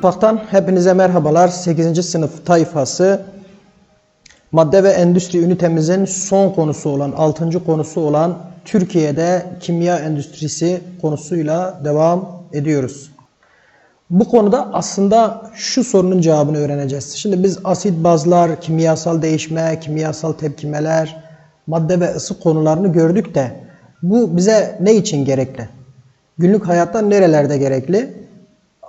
Mutfaktan hepinize merhabalar. 8. sınıf tayfası madde ve endüstri ünitemizin son konusu olan, 6. konusu olan Türkiye'de kimya endüstrisi konusuyla devam ediyoruz. Bu konuda aslında şu sorunun cevabını öğreneceğiz. Şimdi biz asit bazlar, kimyasal değişme, kimyasal tepkimeler, madde ve ısı konularını gördük de bu bize ne için gerekli? Günlük hayatta nerelerde gerekli?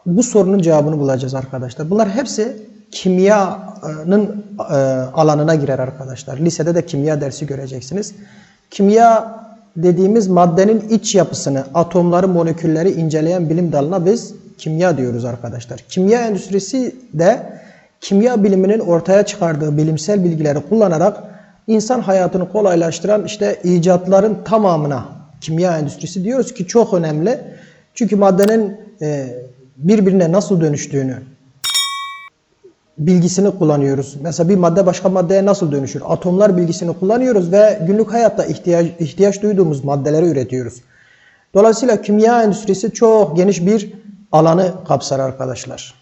Bu sorunun cevabını bulacağız arkadaşlar. Bunlar hepsi kimyanın e, alanına girer arkadaşlar. Lisede de kimya dersi göreceksiniz. Kimya dediğimiz maddenin iç yapısını, atomları, molekülleri inceleyen bilim dalına biz kimya diyoruz arkadaşlar. Kimya endüstrisi de kimya biliminin ortaya çıkardığı bilimsel bilgileri kullanarak insan hayatını kolaylaştıran işte icatların tamamına kimya endüstrisi diyoruz ki çok önemli. Çünkü maddenin e, birbirine nasıl dönüştüğünü bilgisini kullanıyoruz. Mesela bir madde başka maddeye nasıl dönüşür? Atomlar bilgisini kullanıyoruz ve günlük hayatta ihtiyaç, ihtiyaç duyduğumuz maddeleri üretiyoruz. Dolayısıyla kimya endüstrisi çok geniş bir alanı kapsar arkadaşlar.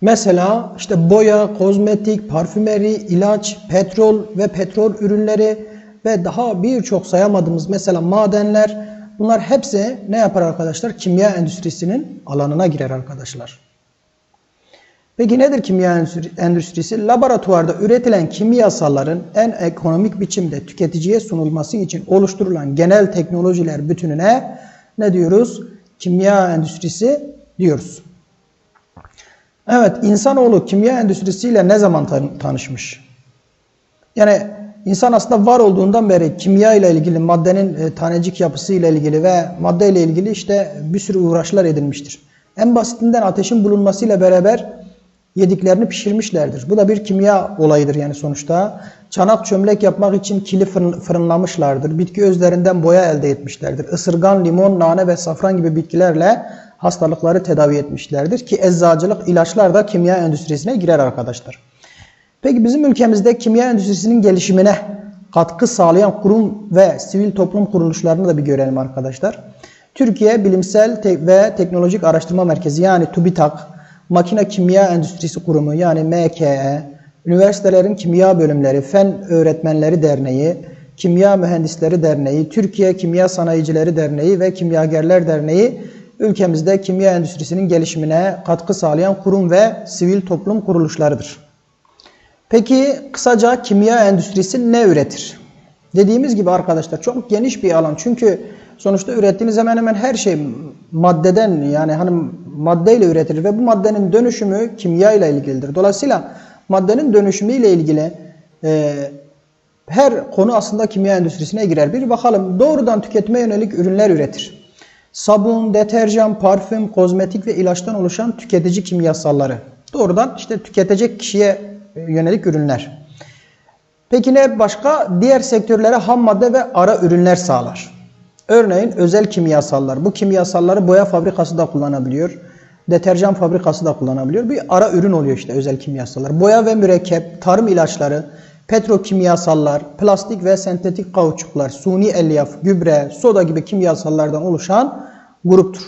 Mesela işte boya, kozmetik, parfümeri, ilaç, petrol ve petrol ürünleri ve daha birçok sayamadığımız mesela madenler bunlar hepsi ne yapar arkadaşlar? Kimya endüstrisinin alanına girer arkadaşlar. Peki nedir kimya endüstrisi? Laboratuvarda üretilen kimyasalların en ekonomik biçimde tüketiciye sunulması için oluşturulan genel teknolojiler bütününe ne diyoruz? Kimya endüstrisi diyoruz. Evet, insanoğlu kimya endüstrisiyle ne zaman tan tanışmış? Yani insan aslında var olduğundan beri kimya ile ilgili, maddenin e, tanecik yapısı ile ilgili ve madde ile ilgili işte bir sürü uğraşlar edilmiştir. En basitinden ateşin bulunmasıyla beraber yediklerini pişirmişlerdir. Bu da bir kimya olayıdır yani sonuçta. Çanak çömlek yapmak için kili fırınlamışlardır. Bitki özlerinden boya elde etmişlerdir. Isırgan, limon, nane ve safran gibi bitkilerle hastalıkları tedavi etmişlerdir. Ki eczacılık, ilaçlar da kimya endüstrisine girer arkadaşlar. Peki bizim ülkemizde kimya endüstrisinin gelişimine katkı sağlayan kurum ve sivil toplum kuruluşlarını da bir görelim arkadaşlar. Türkiye Bilimsel ve Teknolojik Araştırma Merkezi yani TÜBİTAK, Makine Kimya Endüstrisi Kurumu yani MKE, üniversitelerin kimya bölümleri, Fen Öğretmenleri Derneği, Kimya Mühendisleri Derneği, Türkiye Kimya Sanayicileri Derneği ve Kimyagerler Derneği ülkemizde kimya endüstrisinin gelişimine katkı sağlayan kurum ve sivil toplum kuruluşlarıdır. Peki kısaca kimya endüstrisi ne üretir? Dediğimiz gibi arkadaşlar çok geniş bir alan. Çünkü sonuçta ürettiğiniz hemen hemen her şey maddeden yani hani maddeyle üretilir ve bu maddenin dönüşümü kimya ile ilgilidir. Dolayısıyla maddenin dönüşümü ile ilgili e, her konu aslında kimya endüstrisine girer. Bir bakalım doğrudan tüketime yönelik ürünler üretir. Sabun, deterjan, parfüm, kozmetik ve ilaçtan oluşan tüketici kimyasalları. Doğrudan işte tüketecek kişiye yönelik ürünler. Peki ne başka? Diğer sektörlere ham madde ve ara ürünler sağlar. Örneğin özel kimyasallar. Bu kimyasalları boya fabrikası da kullanabiliyor. Deterjan fabrikası da kullanabiliyor. Bir ara ürün oluyor işte özel kimyasallar. Boya ve mürekkep, tarım ilaçları, petrokimyasallar, plastik ve sentetik kauçuklar, suni elyaf, gübre, soda gibi kimyasallardan oluşan gruptur.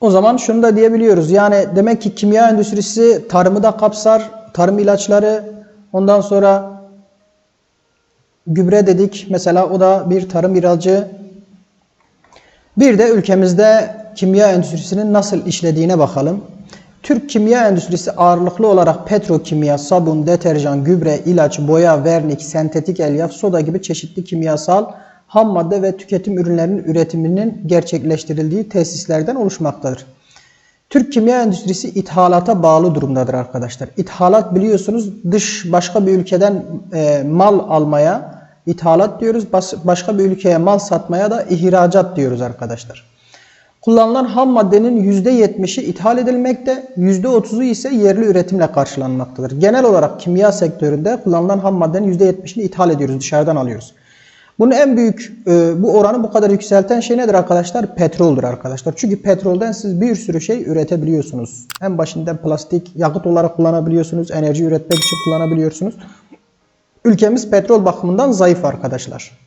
O zaman şunu da diyebiliyoruz. Yani demek ki kimya endüstrisi tarımı da kapsar, tarım ilaçları, ondan sonra gübre dedik. Mesela o da bir tarım ilacı. Bir de ülkemizde kimya endüstrisinin nasıl işlediğine bakalım. Türk kimya endüstrisi ağırlıklı olarak petrokimya, sabun, deterjan, gübre, ilaç, boya, vernik, sentetik elyaf, soda gibi çeşitli kimyasal ham madde ve tüketim ürünlerinin üretiminin gerçekleştirildiği tesislerden oluşmaktadır. Türk kimya endüstrisi ithalata bağlı durumdadır arkadaşlar. İthalat biliyorsunuz dış başka bir ülkeden e, mal almaya ithalat diyoruz. Bas, başka bir ülkeye mal satmaya da ihracat diyoruz arkadaşlar. Kullanılan ham maddenin %70'i ithal edilmekte, %30'u ise yerli üretimle karşılanmaktadır. Genel olarak kimya sektöründe kullanılan ham maddenin %70'ini ithal ediyoruz, dışarıdan alıyoruz. Bunun en büyük e, bu oranı bu kadar yükselten şey nedir arkadaşlar? Petroldür arkadaşlar. Çünkü petrolden siz bir sürü şey üretebiliyorsunuz. En başında plastik yakıt olarak kullanabiliyorsunuz. Enerji üretmek için kullanabiliyorsunuz. Ülkemiz petrol bakımından zayıf arkadaşlar.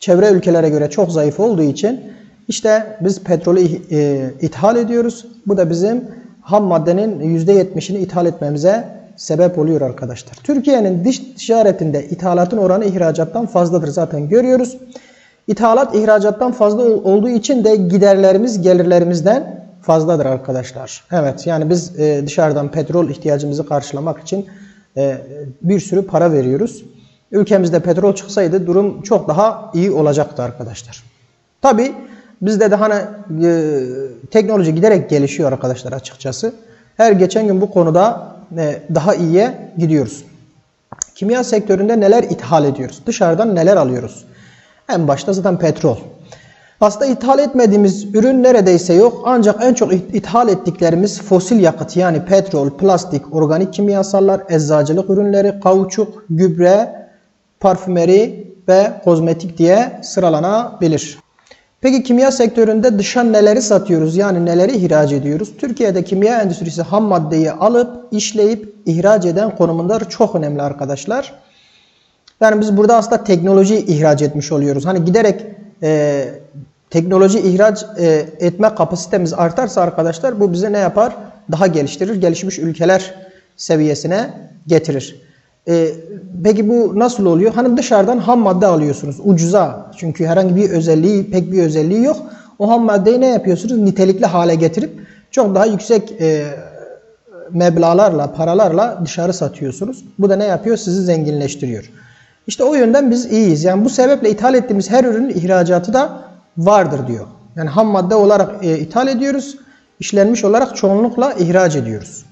Çevre ülkelere göre çok zayıf olduğu için işte biz petrolü e, ithal ediyoruz. Bu da bizim ham maddenin %70'ini ithal etmemize sebep oluyor arkadaşlar. Türkiye'nin dış ticaretinde ithalatın oranı ihracattan fazladır zaten görüyoruz. İthalat ihracattan fazla ol- olduğu için de giderlerimiz gelirlerimizden fazladır arkadaşlar. Evet yani biz e, dışarıdan petrol ihtiyacımızı karşılamak için e, bir sürü para veriyoruz. Ülkemizde petrol çıksaydı durum çok daha iyi olacaktı arkadaşlar. Tabi bizde de hani e, teknoloji giderek gelişiyor arkadaşlar açıkçası. Her geçen gün bu konuda daha iyiye gidiyoruz. Kimya sektöründe neler ithal ediyoruz? Dışarıdan neler alıyoruz? En başta zaten petrol. Aslında ithal etmediğimiz ürün neredeyse yok. Ancak en çok ithal ettiklerimiz fosil yakıt yani petrol, plastik, organik kimyasallar, eczacılık ürünleri, kauçuk, gübre, parfümeri ve kozmetik diye sıralanabilir. Peki kimya sektöründe dışa neleri satıyoruz? Yani neleri ihraç ediyoruz? Türkiye'de kimya endüstrisi ham maddeyi alıp, işleyip, ihraç eden konumundadır. Çok önemli arkadaşlar. Yani biz burada aslında teknoloji ihraç etmiş oluyoruz. Hani giderek e, teknoloji ihraç e, etme kapasitemiz artarsa arkadaşlar bu bize ne yapar? Daha geliştirir. Gelişmiş ülkeler seviyesine getirir. E, peki bu nasıl oluyor? Hani dışarıdan ham madde alıyorsunuz ucuza. Çünkü herhangi bir özelliği, pek bir özelliği yok. O ham maddeyi ne yapıyorsunuz? Nitelikli hale getirip çok daha yüksek e, meblalarla, paralarla dışarı satıyorsunuz. Bu da ne yapıyor? Sizi zenginleştiriyor. İşte o yönden biz iyiyiz. Yani bu sebeple ithal ettiğimiz her ürünün ihracatı da vardır diyor. Yani ham madde olarak e, ithal ediyoruz. işlenmiş olarak çoğunlukla ihraç ediyoruz.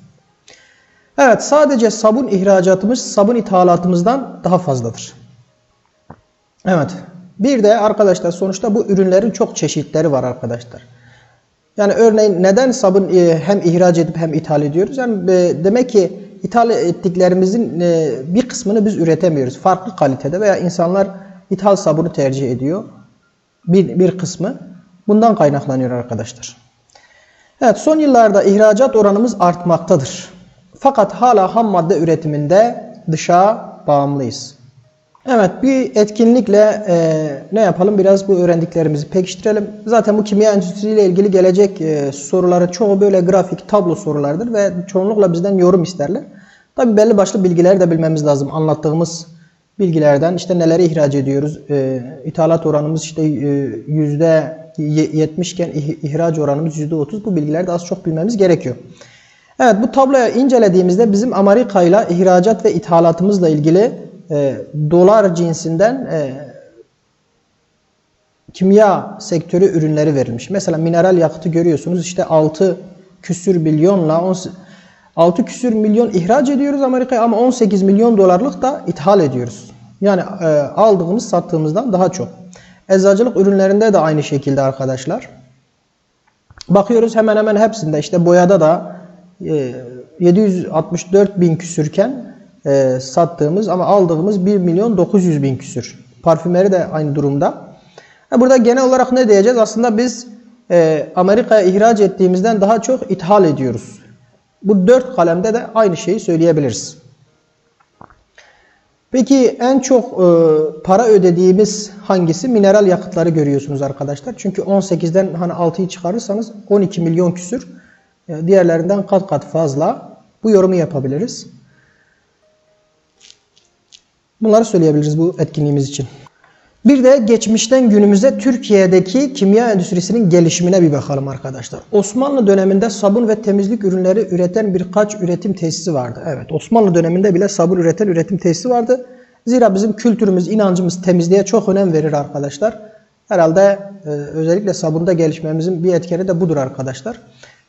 Evet sadece sabun ihracatımız sabun ithalatımızdan daha fazladır. Evet. Bir de arkadaşlar sonuçta bu ürünlerin çok çeşitleri var arkadaşlar. Yani örneğin neden sabun e, hem ihraç edip hem ithal ediyoruz? Yani e, demek ki ithal ettiklerimizin e, bir kısmını biz üretemiyoruz. Farklı kalitede veya insanlar ithal sabunu tercih ediyor. Bir, bir kısmı bundan kaynaklanıyor arkadaşlar. Evet son yıllarda ihracat oranımız artmaktadır. Fakat hala ham madde üretiminde dışa bağımlıyız. Evet bir etkinlikle e, ne yapalım biraz bu öğrendiklerimizi pekiştirelim. Zaten bu kimya endüstrisiyle ilgili gelecek e, soruların çoğu böyle grafik tablo sorulardır ve çoğunlukla bizden yorum isterler. Tabi belli başlı bilgileri de bilmemiz lazım. Anlattığımız bilgilerden işte neleri ihraç ediyoruz. E, ithalat oranımız işte e, yüzde 70 iken ih- ihraç oranımız %30. Bu bilgileri de az çok bilmemiz gerekiyor. Evet bu tabloya incelediğimizde bizim Amerika ile ihracat ve ithalatımızla ilgili e, dolar cinsinden e, kimya sektörü ürünleri verilmiş. Mesela mineral yakıtı görüyorsunuz işte 6 küsür milyonla 10 6 küsür milyon ihraç ediyoruz Amerika'ya ama 18 milyon dolarlık da ithal ediyoruz. Yani e, aldığımız sattığımızdan daha çok. Eczacılık ürünlerinde de aynı şekilde arkadaşlar. Bakıyoruz hemen hemen hepsinde işte boyada da 764 bin küsürken e, sattığımız ama aldığımız 1 milyon 900 bin küsür. Parfümeri de aynı durumda. Burada genel olarak ne diyeceğiz? Aslında biz e, Amerika'ya ihraç ettiğimizden daha çok ithal ediyoruz. Bu dört kalemde de aynı şeyi söyleyebiliriz. Peki en çok e, para ödediğimiz hangisi? Mineral yakıtları görüyorsunuz arkadaşlar. Çünkü 18'den hani 6'yı çıkarırsanız 12 milyon küsür. E, diğerlerinden kat kat fazla. Bu yorumu yapabiliriz. Bunları söyleyebiliriz bu etkinliğimiz için. Bir de geçmişten günümüze Türkiye'deki kimya endüstrisinin gelişimine bir bakalım arkadaşlar. Osmanlı döneminde sabun ve temizlik ürünleri üreten birkaç üretim tesisi vardı. Evet Osmanlı döneminde bile sabun üreten üretim tesisi vardı. Zira bizim kültürümüz, inancımız temizliğe çok önem verir arkadaşlar. Herhalde e, özellikle sabunda gelişmemizin bir etkeni de budur arkadaşlar.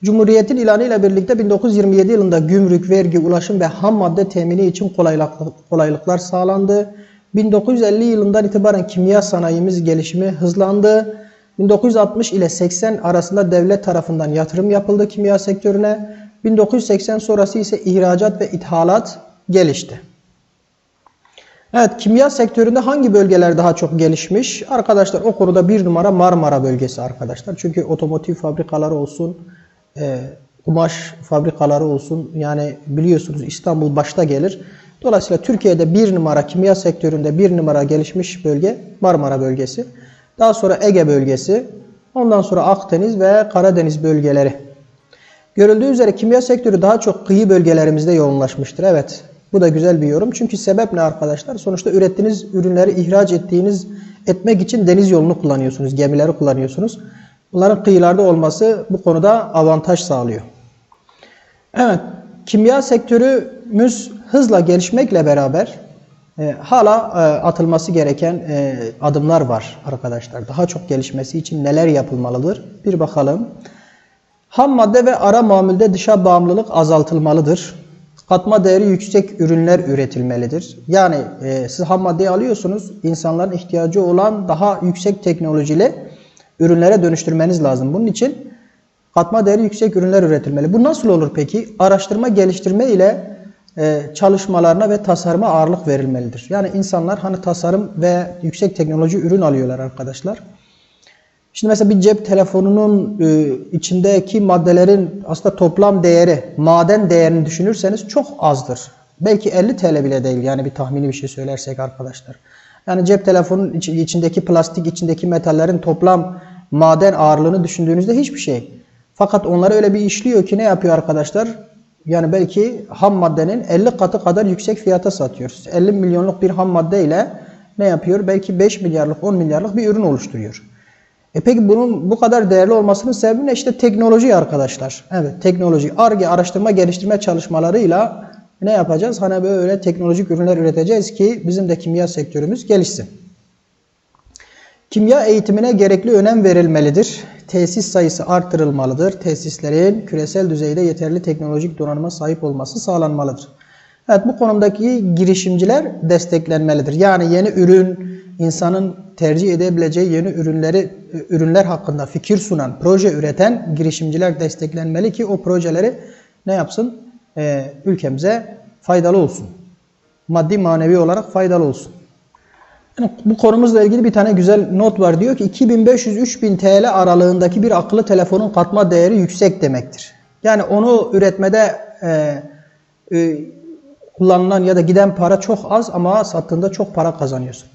Cumhuriyetin ilanı ile birlikte 1927 yılında gümrük, vergi, ulaşım ve ham madde temini için kolaylık, kolaylıklar sağlandı. 1950 yılından itibaren kimya sanayimiz gelişimi hızlandı. 1960 ile 80 arasında devlet tarafından yatırım yapıldı kimya sektörüne. 1980 sonrası ise ihracat ve ithalat gelişti. Evet, kimya sektöründe hangi bölgeler daha çok gelişmiş? Arkadaşlar o konuda bir numara Marmara bölgesi arkadaşlar. Çünkü otomotiv fabrikaları olsun, e, kumaş fabrikaları olsun. Yani biliyorsunuz İstanbul başta gelir. Dolayısıyla Türkiye'de bir numara kimya sektöründe bir numara gelişmiş bölge Marmara bölgesi. Daha sonra Ege bölgesi. Ondan sonra Akdeniz ve Karadeniz bölgeleri. Görüldüğü üzere kimya sektörü daha çok kıyı bölgelerimizde yoğunlaşmıştır. Evet. Bu da güzel bir yorum. Çünkü sebep ne arkadaşlar? Sonuçta ürettiğiniz ürünleri ihraç ettiğiniz etmek için deniz yolunu kullanıyorsunuz. Gemileri kullanıyorsunuz. Bunların kıyılarda olması bu konuda avantaj sağlıyor. Evet, kimya sektörümüz hızla gelişmekle beraber e, hala e, atılması gereken e, adımlar var arkadaşlar. Daha çok gelişmesi için neler yapılmalıdır? Bir bakalım. Ham madde ve ara mamulde dışa bağımlılık azaltılmalıdır. Katma değeri yüksek ürünler üretilmelidir. Yani e, siz ham maddeyi alıyorsunuz, insanların ihtiyacı olan daha yüksek teknolojili ürünlere dönüştürmeniz lazım. Bunun için katma değeri yüksek ürünler üretilmeli. Bu nasıl olur peki? Araştırma geliştirme ile e, çalışmalarına ve tasarıma ağırlık verilmelidir. Yani insanlar hani tasarım ve yüksek teknoloji ürün alıyorlar arkadaşlar. Şimdi mesela bir cep telefonunun e, içindeki maddelerin aslında toplam değeri, maden değerini düşünürseniz çok azdır. Belki 50 TL bile değil yani bir tahmini bir şey söylersek arkadaşlar. Yani cep telefonunun iç- içindeki plastik, içindeki metallerin toplam maden ağırlığını düşündüğünüzde hiçbir şey. Fakat onları öyle bir işliyor ki ne yapıyor arkadaşlar? Yani belki ham maddenin 50 katı kadar yüksek fiyata satıyoruz. 50 milyonluk bir ham madde ile ne yapıyor? Belki 5 milyarlık, 10 milyarlık bir ürün oluşturuyor. E peki bunun bu kadar değerli olmasının sebebi ne? İşte teknoloji arkadaşlar. Evet teknoloji. ARGE araştırma geliştirme çalışmalarıyla ne yapacağız? Hani böyle teknolojik ürünler üreteceğiz ki bizim de kimya sektörümüz gelişsin. Kimya eğitimine gerekli önem verilmelidir. Tesis sayısı artırılmalıdır. Tesislerin küresel düzeyde yeterli teknolojik donanıma sahip olması sağlanmalıdır. Evet bu konumdaki girişimciler desteklenmelidir. Yani yeni ürün, insanın tercih edebileceği yeni ürünleri ürünler hakkında fikir sunan, proje üreten girişimciler desteklenmeli ki o projeleri ne yapsın? Ee, ülkemize faydalı olsun. Maddi manevi olarak faydalı olsun. Yani bu konumuzla ilgili bir tane güzel not var. Diyor ki 2500-3000 TL aralığındaki bir akıllı telefonun katma değeri yüksek demektir. Yani onu üretmede e, e, kullanılan ya da giden para çok az ama sattığında çok para kazanıyorsun.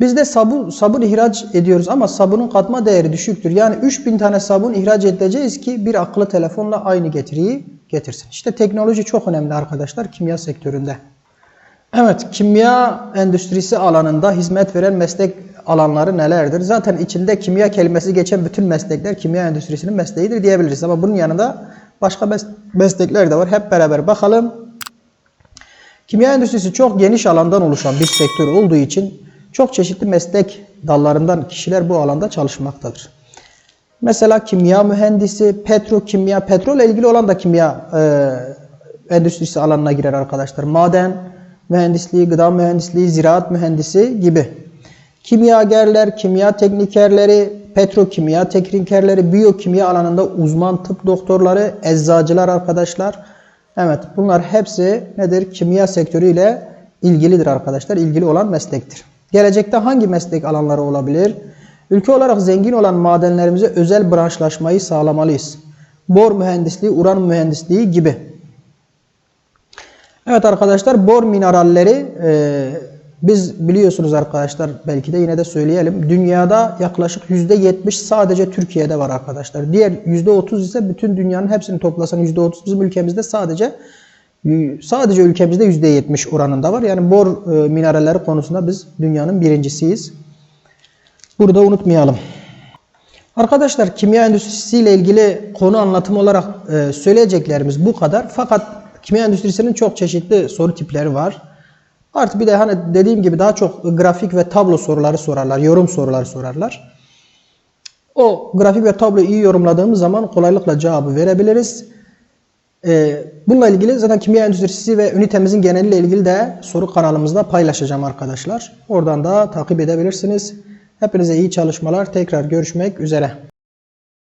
Biz de sabun, sabun ihraç ediyoruz ama sabunun katma değeri düşüktür. Yani 3000 tane sabun ihraç edeceğiz ki bir akıllı telefonla aynı getiriyi getirsin. İşte teknoloji çok önemli arkadaşlar kimya sektöründe. Evet, kimya endüstrisi alanında hizmet veren meslek alanları nelerdir? Zaten içinde kimya kelimesi geçen bütün meslekler kimya endüstrisinin mesleğidir diyebiliriz. Ama bunun yanında başka mes- meslekler de var. Hep beraber bakalım. Kimya endüstrisi çok geniş alandan oluşan bir sektör olduğu için çok çeşitli meslek dallarından kişiler bu alanda çalışmaktadır. Mesela kimya mühendisi, petrokimya, petrolle ilgili olan da kimya e, endüstrisi alanına girer arkadaşlar. Maden mühendisliği, gıda mühendisliği, ziraat mühendisi gibi. Kimyagerler, kimya teknikerleri, petrokimya teknikerleri, biyokimya alanında uzman tıp doktorları, eczacılar arkadaşlar. Evet bunlar hepsi nedir? Kimya sektörüyle ilgilidir arkadaşlar. İlgili olan meslektir. Gelecekte hangi meslek alanları olabilir? Ülke olarak zengin olan madenlerimize özel branşlaşmayı sağlamalıyız. Bor mühendisliği, uran mühendisliği gibi. Evet arkadaşlar bor mineralleri e, biz biliyorsunuz arkadaşlar belki de yine de söyleyelim. Dünyada yaklaşık %70 sadece Türkiye'de var arkadaşlar. Diğer %30 ise bütün dünyanın hepsini toplasan %30 bizim ülkemizde sadece sadece ülkemizde %70 oranında var. Yani bor e, mineralleri konusunda biz dünyanın birincisiyiz. Burada unutmayalım. Arkadaşlar kimya endüstrisiyle ilgili konu anlatımı olarak e, söyleyeceklerimiz bu kadar. Fakat kimya endüstrisinin çok çeşitli soru tipleri var. Artı bir de hani dediğim gibi daha çok grafik ve tablo soruları sorarlar, yorum soruları sorarlar. O grafik ve tabloyu iyi yorumladığımız zaman kolaylıkla cevabı verebiliriz. Ee, bununla ilgili zaten kimya endüstrisi ve ünitemizin geneliyle ilgili de soru kanalımızda paylaşacağım arkadaşlar. Oradan da takip edebilirsiniz. Hepinize iyi çalışmalar. Tekrar görüşmek üzere.